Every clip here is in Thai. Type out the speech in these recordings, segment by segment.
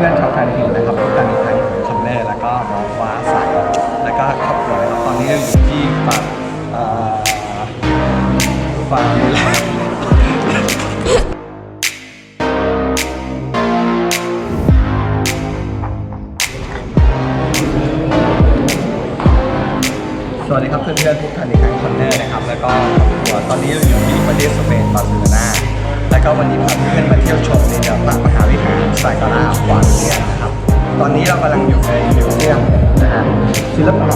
พื่อนๆชาวแฟนเพลงนะครับพบกันอีกครั้งคอนเนอร์แล้วก็น้องฟ้าใสแล้วก็ครอบครัวนะครับตอนนี้เราอยู่ที่ฝั่งเอ่อฝั่งนี้แหละสวัสดีครับเพื่อนๆพบกันอีกครั้งคอนเนอร์นะครับแล้วก็ครอบครัวตอนนี้เราอยู่ที่ประเทศสเปนบาร์เซโลนา ก็วันนี้พาเพื่อนมาเที่ยวชมในเนื้อป่ามหาวิหารไซกาลาวานเซียนนะครับ ตอนนี้เรากำลังอยู่ในมิวเซียมนะฮะศิลปะ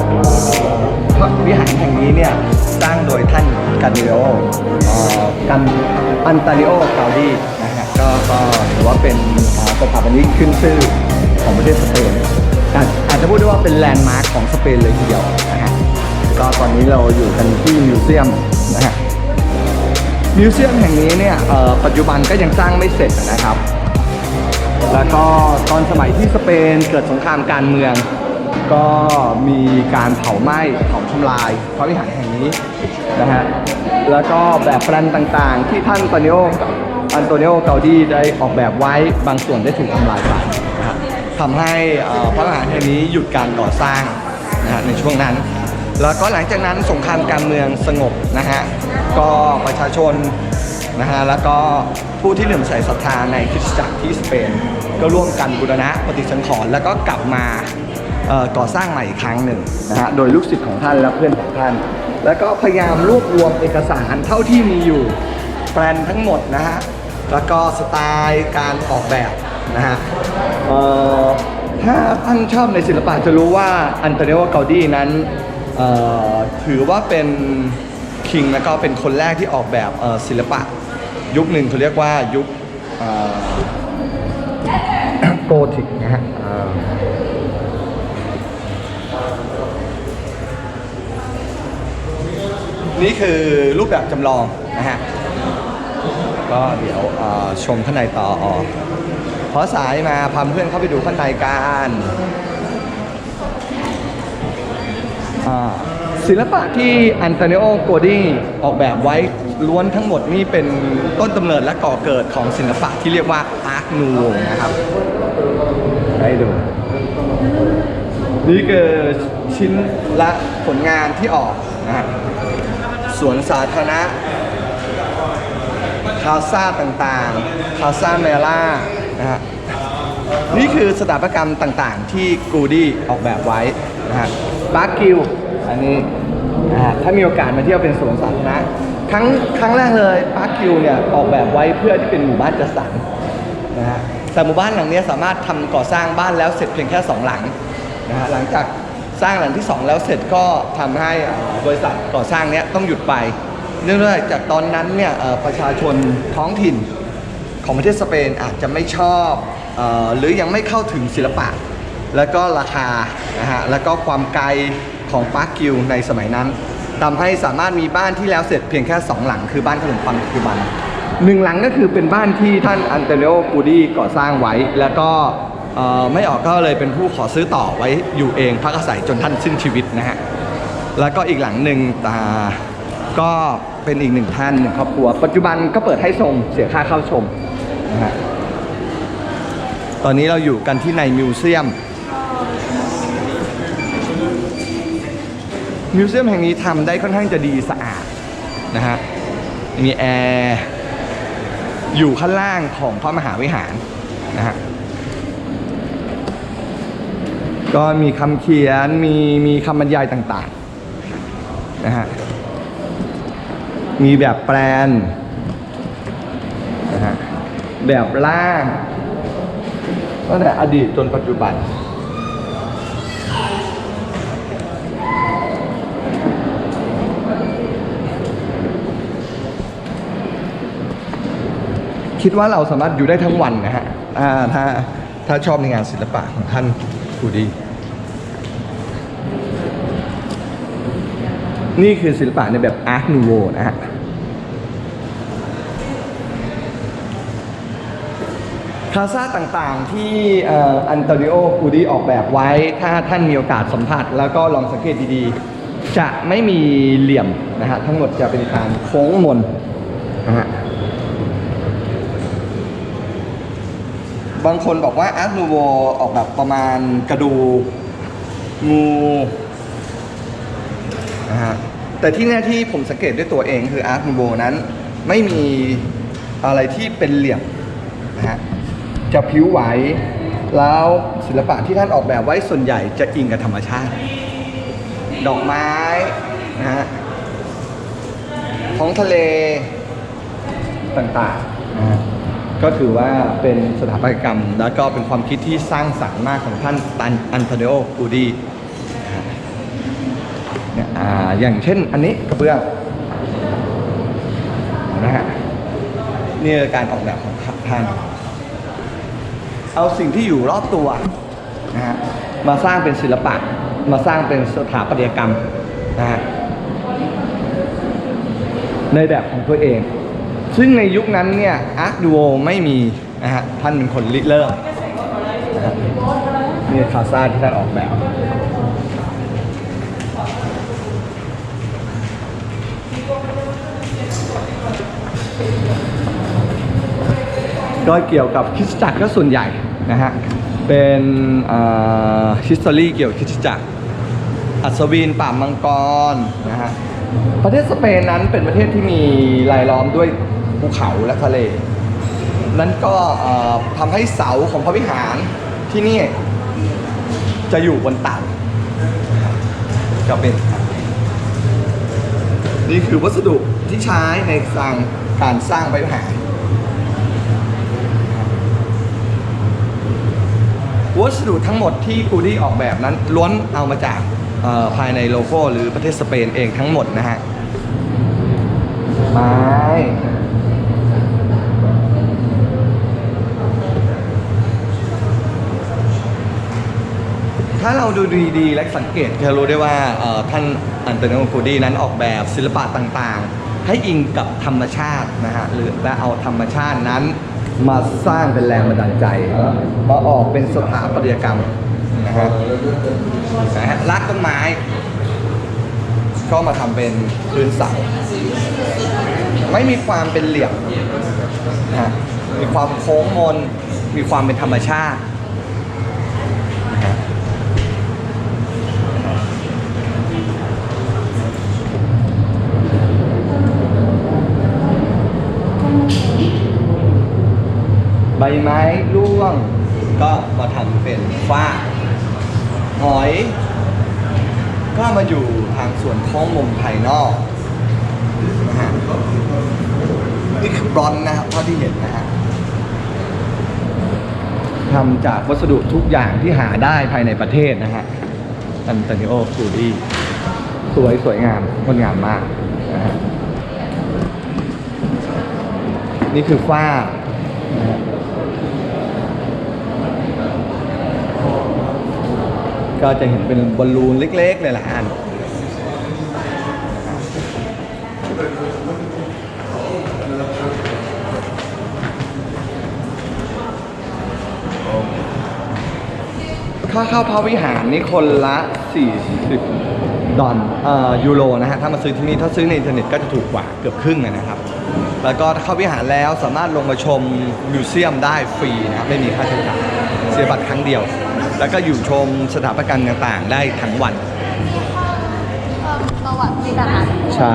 พระวิหารแห่งนี้เนี่ยสร้างโดยท่านกันเนโอกันอันตาริโอกาดีนะฮะก็ก็ถือว่าเป็นสถาปนิกขึ้นชื่อของประเทศสเปนอาจจะพูดได้ว่าเป็นแลนด์มาร์คของสเปนเลยทีเดียวนะฮะก็ตอนนี้เราอยู่กันที่มิวเซียมนะฮะ มิวเซียมแห่งนี้เนี่ยปัจจุบันก็ยังสร้างไม่เสร็จนะครับ แล้วก็ตอนสมัยที่สเปนเกิดสงครามการเมือง ก็มีการเผาไหม้เผาทำลายพระวิหารแห่งนี้นะฮะแล้วก็แบบแปลนต่างๆ ที่ท่านอันโตนิโออันโตนิโอเกาดีได้ออกแบบไว้บางส่วนได้ถูกทำลายไปนะฮะทำให้พระวิหารแห่งนี้หยุดการก่อสร้างนะฮะในช่วงนั้น แล้วก็หลังจากนั้นสงครามการเมืองสงบนะฮะ ก็ประชาชนนะฮะแล้วก็ผู้ที่เหลื่อมใสศรัทธาในคริสตจักรที่สเปน ก็ร่วมกันบูรณะปฏิสังขรณ์แล้วก็กลับมาก่อสร้างใหม่อีกครั้งหนึ่งนะฮะโดยลูกศิษย์ของท่านและเพื่อนของท่าน แล้วก็พยายามรวบรวมเอกสารเท่าที่มีอยู่แปลนทั้งหมดนะฮะแล้วก็สไตล์การออกแบบนะฮะถ้าท่านชอบในศิลปะจะรู้ว่าอันโตนิโอเกาดีนั้นถือว่าเป็น คิงแล้วก็เป็นคนแรกที่ออกแบบศิลปะ ยุคหนึ่งเขาเรียกว่ายุคโกธิกนะฮะนี่คือรูปแบบจำลองนะฮะ ก็เดี๋ยวชมข้างในต่อขอสายมาพาเพื่อนเข้าไปดูข้างในกันอ่า ศิลปะที่อันโตนิโอโกดีออกแบบไว้ล้วนทั้งหมดนี่เป็นต้นกำเนิดและก่อเกิดของศิลปะที่เรียกว่าอาร์คนูนะครับให้ดู นี่คือชิ้นละผลงานที่ออกนะฮะสวนสาธารณะคาซ่าต่างๆ คาซ่าเมล่านะฮะนี่คือสถาปัตยกรรมต่างๆ ที่กูดี้ออกแบบไว้นะฮะ บาร์คิวอันนี้ถ้ามีโอกาสมาเที่ยวเป็นสวนสาธารณะครั้งครั้งแรกเลยบาร์คิวเนี่ยออกแบบไว้เพื่อที่เป็นหมู่บ้านจัดสรรนะฮะแต่หมู่บ้านหลังเนี้ยสามารถทำก่อสร้างบ้านแล้วเสร็จเพียงแค่สองหลังนะฮะหลังจากสร้างหลังที่สองแล้วเสร็จก็ทำให้เอ่อบริษัทก่อสร้างเนี้ยต้องหยุดไป เนื่องจากตอนนั้นเนี่ยเอ่อประชาชนท้องถิ่น ของประเทศสเปนอาจจะไม่ชอบเออหรือยังไม่เข้าถึงศิลปะ แล้วก็ราคานะฮะแล้วก็ความไกลของปาร์คกิวในสมัยนั้นทำให้สามารถมีบ้านที่แล้วเสร็จเพียงแค่สองหลังคือบ้านขนมปังปัจจุบันหนึ่งหลังก็คือเป็นบ้านที่ท่านอันเตโนปูดีก่อสร้างไว้ แล้วก็ไม่ออกก็เลยเป็นผู้ขอซื้อต่อไว้อยู่เองพักอาศัยจนท่านสิ้นชีวิตนะฮะแล้วก็อีกหลังหนึ่งตาก็เป็นอีกหนึ่งท่านหนึ่งครอบครัว ปัจจุบันก็เปิดให้ชมเสียค่าเข้าชมนะฮะตอนนี้เราอยู่กันที่ในมิวเซียม มิวเซียมแห่งนี้ทำได้ค่อนข้างจะดีสะอาดนะฮะมีแอร์อยู่ข้างล่างของพระมหาวิหารนะฮะก็มีคำเขียนมีมีคำบรรยายต่างๆนะฮะมีแบบแปลนนะฮะแบบล่างตั้งแต่อดีตจนปัจจุบัน คิดว่าเราสามารถอยู่ได้ทั้งวันนะฮะอ่าถ้าถ้าชอบในงานศิลปะของท่านกูดี นี่คือศิลปะในแบบอาร์ n นูโวนะฮะคาซาต่างๆที่อันโตนิโอกูดีออกแบบไว้ ถ้าท่านมีโอกาสสัมผัส แล้วก็ลองสังเกตดีๆ จะไม่มีเหลี่ยมนะฮะ ทั้งหมดจะเป็นการโค้งมนนะฮะ บางคนบอกว่าอาร์ตนูโวออกแบบประมาณกระดูกงูนะฮะแต่ที่แน่ที่ผมสังเกตด้วยตัวเองคืออาร์ตนูโวนั้นไม่มีอะไรที่เป็นเหลี่ยมนะฮะจะผิวไหว แล้วศิลปะที่ท่านออกแบบไว้ส่วนใหญ่จะอิงกับธรรมชาติ ดอกไม้นะฮะท้องทะเลต่างๆนะฮะ ก็ถือว่าเป็นสถาปัตยกรรม แล้วก็เป็นความคิดที่สร้างสรรค์มากของท่านตันอันโตนิโอกูดีนะฮะเนี่ยอ่าอย่างเช่นอันนี้กระเบื้องนะฮะนี่การออกแบบของท่าน เอาสิ่งที่อยู่รอบตัวนะฮะมาสร้างเป็นศิลปะ มาสร้างเป็นสถาปัตยกรรมนะฮะในแบบของตัวเอง ซึ่งในยุคนั้นเนี่ยอาร์ตดูโอไม่มีนะฮะท่านเป็นคนริเริ่มนะฮะนี่คาซ่าที่ท่านออกแบบก็เกี่ยวกับคริสตจักรก็ส่วนใหญ่นะฮะ เป็นฮิสตอรี่เกี่ยวกับคริสตจักร อัศวินป่ามังกรนะฮะ ประเทศสเปนนั้นเป็นประเทศที่มีรายล้อมด้วย ภูเขาและทะเล นั้นก็ทำให้เสาของพระวิหารที่นี่จะอยู่บนต่ำจะเป็น นี่คือวัสดุที่ใช้ในสร้างการสร้างพระวิหาร วัสดุทั้งหมดที่กูดี้ออกแบบนั้นล้วนเอามาจากภายในโลโก้หรือประเทศสเปนเองทั้งหมดนะฮะไม้ ถ้าเราดูดีๆ และสังเกตจะรู้ได้ว่าเอ่อท่านอันโตนิโอกูดีนั้นออกแบบศิลปะต่างๆ ให้อิงกับธรรมชาตินะฮะหรือและเอาธรรมชาตินั้นมาสร้างเป็นแรงบันดาลใจ มาออกเป็นสถาปัตยกรรมนะฮะนะฮะรักต้นไม้ ก็มาทำเป็นพื้นเสาไม่มีความเป็นเหลี่ยมนะฮะมีความโค้งมน มีความเป็นธรรมชาตินะฮะ ใบไม้ร่วง ก็มาทำเป็นฝ้า หอย ก็มาอยู่ทางส่วนท้องมุมภายนอกนะฮะนี่คือบรอนซ์นะครับเท่าที่เห็นนะฮะทำจากวัสดุทุกอย่างที่หาได้ภายในประเทศนะฮะอันโตนิโอคูดีสวยสวยงามงดงามมากนะฮะ นี่คือฝ้าก็จะเห็นเป็นบอลลูนเล็กๆเลยละอันค่าเข้าพระวิหารนี่คนละ 40 ดอลเอ่อยูโรนะฮะ ถ้ามาซื้อที่นี่ ถ้าซื้อในอินเทอร์เน็ตก็จะถูกกว่าเกือบครึ่งนะครับ แล้วก็ถ้าเข้าวิหารแล้วสามารถลงมาชมมิวเซียมได้ฟรีนะครับไม่มีค่าใช้จ่ายเสียบัตรครั้งเดียว แล้วก็อยู่ชมสถาปัตยกรรมต่างๆ ได้ทั้งวันประวัติศาสตร์ใช่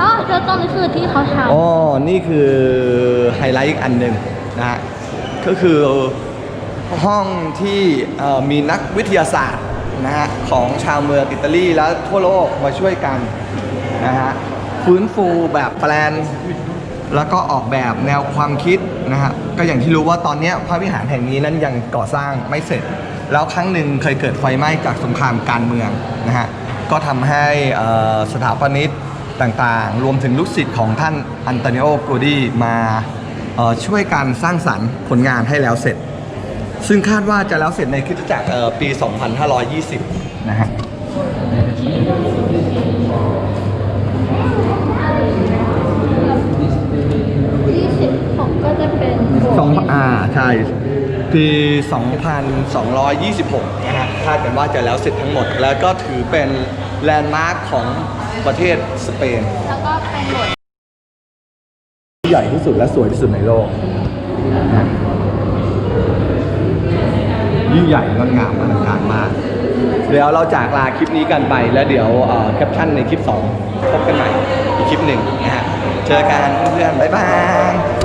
อ๋อแล้วตรงนี้คือที่เขาทอ๋อนี่คือไฮไลท์อีกอันหนึ่งนะฮะก็คือห้องที่เอ่อมีนักวิทยาศาสตร์นะฮะของชาวเมืองอิตาลีและทั่วโลกมาช่วยกันนะฮะฟื้นฟูแบบแปลน แล้วก็ออกแบบแนวความคิดนะฮะก็อย่างที่รู้ว่าตอนนี้พระวิหารแห่งนี้นั้นยังก่อสร้างไม่เสร็จ แล้วครั้งหนึ่งเคยเกิดไฟไหม้จากสงครามการเมืองนะฮะก็ทำให้สถาปนิกต่างๆ รวมถึงลูกศิษย์ของท่านอันโตนิโอโกดีมาช่วยกันสร้างสรรค์ผลงานให้แล้วเสร็จ ซึ่งคาดว่าจะแล้วเสร็จในคริสตจักรปี 2520 นะฮะำที่สิบผมก็จะเป็นโบสถ์ สองอ่า ใช่ปี2226 นะฮะคาดกันว่าจะแล้วเสร็จทั้งหมด แล้วก็ถือเป็นแลนด์มาร์คของประเทศสเปน แล้วก็เป็นโบสถ์ที่ใหญ่ที่สุดและสวยที่สุดในโลกนะยิ่งใหญ่งดงามอลังการมาก เดี๋ยวเราจากลาคลิปนี้กันไปแล้วเดี๋ยวแคปชั่นในคลิป 2 พบกันใหม่อีกคลิปหนึ่งนะฮะ เจอกันเพื่อนๆ บ๊ายบาย